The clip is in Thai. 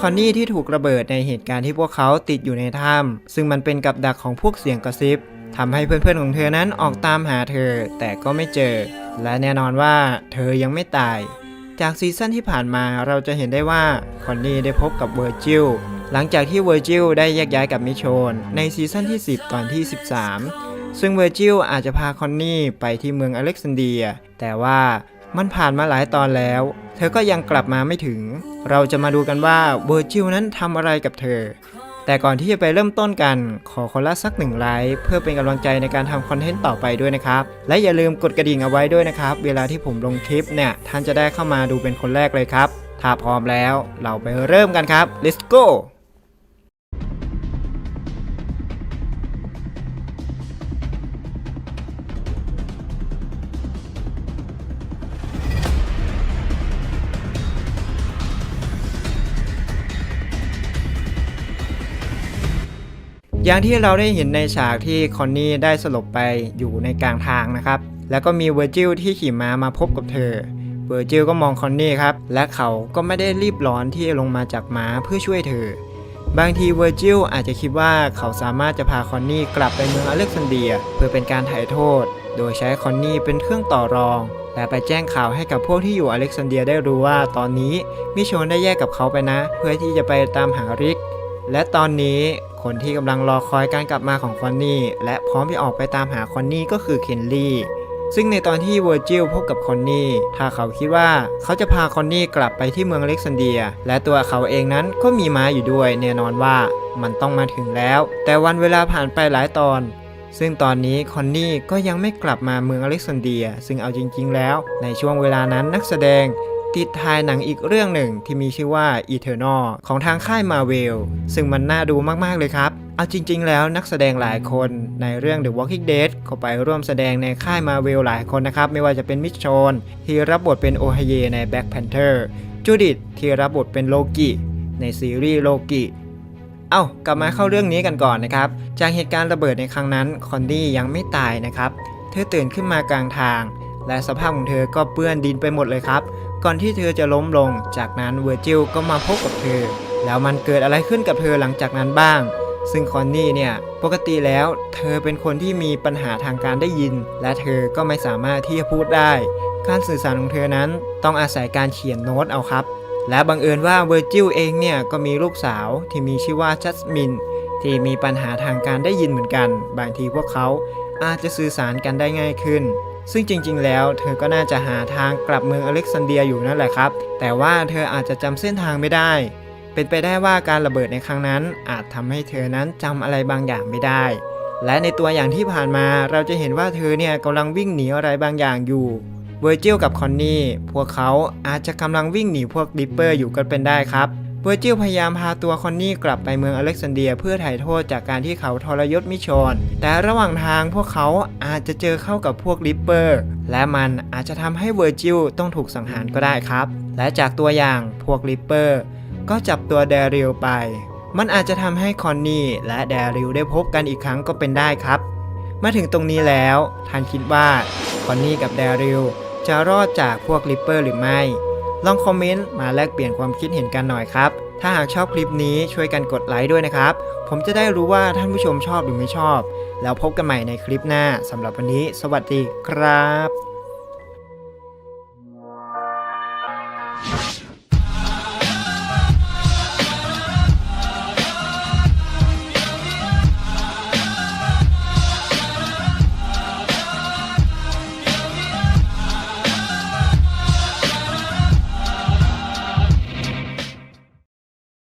คอนนี่ที่ถูกระเบิดในเหตุการณ์ที่พวกเขาติดอยู่ในถ้ำซึ่งมันเป็นกับดักของพวกเสียงกระซิบทำให้เพื่อนๆของเธอนั้นออกตามหาเธอแต่ก็ไม่เจอ และแน่นอนว่าเธอยังไม่ตาย จากซีซั่นที่ผ่านมาเราจะเห็นได้ว่าคอนนี่ได้พบกับเวอร์จิลหลังจากที่เวอร์จิลได้แยกย้ายกับมิโชน ในซีซั่นที่ 10 ตอนที่ 13 ซึ่งเวอร์จิลอาจจะพาคอนนี่ไปที่เมืองอเล็กซานเดีย แต่ว่า มันผ่านมาหลายตอนแล้ว เธอก็ยังกลับมาไม่ถึง เราจะมาดูกันว่าเวอร์จิลนั้นทำอะไรกับเธอ แต่ก่อนที่จะไปเริ่มต้นกัน ขอคนละสักหนึ่งไลค์เพื่อเป็นกำลังใจในการทำคอนเทนต์ต่อไปด้วยนะครับ และอย่าลืมกดกระดิ่งเอาไว้ด้วยนะครับ เวลาที่ผมลงคลิปเนี่ยท่านจะได้เข้ามาดูเป็นคนแรกเลยครับ ถ้าพร้อมแล้วเราไปเริ่มกันครับ let's go อย่างที่เราได้เห็นในฉากที่คอนนี่ได้สลบไปอยู่ในกลางทางนะครับ แล้วก็มีเวอร์จิลที่ขี่ม้ามาพบกับเธอ เวอร์จิลก็มองคอนนี่ครับ และเขาก็ไม่ได้รีบร้อนที่ลงมาจากม้าเพื่อช่วยเธอ บางทีเวอร์จิลอาจจะคิดว่าเขาสามารถจะพาคอนนี่กลับไปเมืองอเล็กซานเดีย เพื่อเป็นการถ่ายโทษ โดยใช้คอนนี่เป็นเครื่องต่อรอง และไปแจ้งข่าวให้กับพวกที่อยู่อเล็กซานเดียได้รู้ว่าตอนนี้มิโชนได้แยกกับเขาไปนะ เพื่อที่จะไปตามหาริก และตอนนี้คนที่กำลังรอคอยการกลับมาของคอนนี่และพร้อมที่ออกไปตามหาคอนนี่ก็คือเคนลี่ซึ่งในตอนที่เวอร์จิลพบกับคอนนี่ถ้าเขาคิดว่าเขาจะพาคอนนี่กลับไปที่เมืองเล็กซานเดีย และตัวเขาเองนั้นก็มีม้าอยู่ด้วยแน่นอนว่ามันต้องมาถึงแล้ว แต่วันเวลาผ่านไปหลายตอน ซึ่งตอนนี้คอนนี่ก็ยังไม่กลับมาเมืองอเล็กซานเดีย ซึ่งเอาจริงๆแล้ว ในช่วงเวลานั้นนักแสดง ติดถ่ายหนังอีกเรื่องหนึ่งที่มีชื่อว่า Eternal ของทางค่าย Marvel ซึ่งมันน่าดูมากๆเลยครับ เอาจริง ๆ แล้วนักแสดงหลายคนในเรื่อง The Walking Dead ก็ไปร่วมแสดงในค่าย Marvel หลายคนนะครับ ไม่ว่าจะเป็นมิชชอนที่รับบทเป็นโอฮเยใน Black Panther จูดิตที่รับบทเป็นโลกิในซีรีส์โลกิเอ้ากลับมาเข้าเรื่องนี้กันก่อนนะครับ จากเหตุการณ์ระเบิดในครั้งนั้น คอนดี้ยังไม่ตายนะครับ เธอตื่นขึ้นมากลางทาง และสภาพของเธอก็เปื้อนดินไปหมดเลยครับ ก่อนที่เธอจะล้มลง จากนั้นเวอร์จิลก็มาพบกับเธอ แล้วมันเกิดอะไรขึ้นกับเธอหลังจากนั้นบ้าง ซึ่งคอนนี่เนี่ยปกติแล้ว เธอเป็นคนที่มีปัญหาทางการได้ยิน และเธอก็ไม่สามารถที่จะพูดได้ การสื่อสารของเธอนั้นต้องอาศัยการเขียนโน้ตเอาครับ และบังเอิญว่าเวอร์จิลเองเนี่ยก็มีลูกสาวที่มีชื่อว่าจัสมินที่มีปัญหาทางการได้ยินเหมือนกัน บางทีพวกเขาอาจจะสื่อสารกันได้ง่ายขึ้น ซึ่งจริงๆ แล้วเธอก็น่าจะหาทางกลับเมืองอเล็กซานเดียอยู่นั่นแหละครับ แต่ว่าเธออาจจะจำเส้นทางไม่ได้ เป็นไปได้ว่าการระเบิดในครั้งนั้น อาจทำให้เธอนั้นจำอะไรบางอย่างไม่ได้ และในตัวอย่างที่ผ่านมาเราจะเห็นว่าเธอเนี่ยกำลังวิ่งหนีอะไรบางอย่างอยู่เวอร์จิลกับคอนนี่พวกเขาอาจจะกำลังวิ่งหนีพวกดิปเปอร์อยู่ก็เป็นได้ครับ เวอร์จิลพยายามพาตัวคอนนี่กลับไปเมืองอเล็กซานเดียเพื่อไถ่โทษจากการที่เขาทรยศมิชอน แต่ระหว่างทางพวกเขาอาจจะเจอเข้ากับพวกดิปเปอร์ และมันอาจจะทำให้เวอร์จิลต้องถูกสังหารก็ได้ครับ และจากตัวอย่างพวกดิปเปอร์ก็จับตัวแดริลไป มันอาจจะทำให้คอนนี่และแดริลได้พบกันอีกครั้งก็เป็นได้ครับ มาถึงตรงนี้แล้วท่านคิดว่าคอนนี่กับแดริลจะรอดจากพวกลิปเปอร์หรือไม่ ลองคอมเมนต์มาแลกเปลี่ยนความคิดเห็นกันหน่อยครับ ถ้าหากชอบคลิปนี้ช่วยกันกดไลค์ด้วยนะครับ ผมจะได้รู้ว่าท่านผู้ชมชอบหรือไม่ชอบ แล้วพบกันใหม่ในคลิปหน้าสำหรับวันนี้ สวัสดีครับ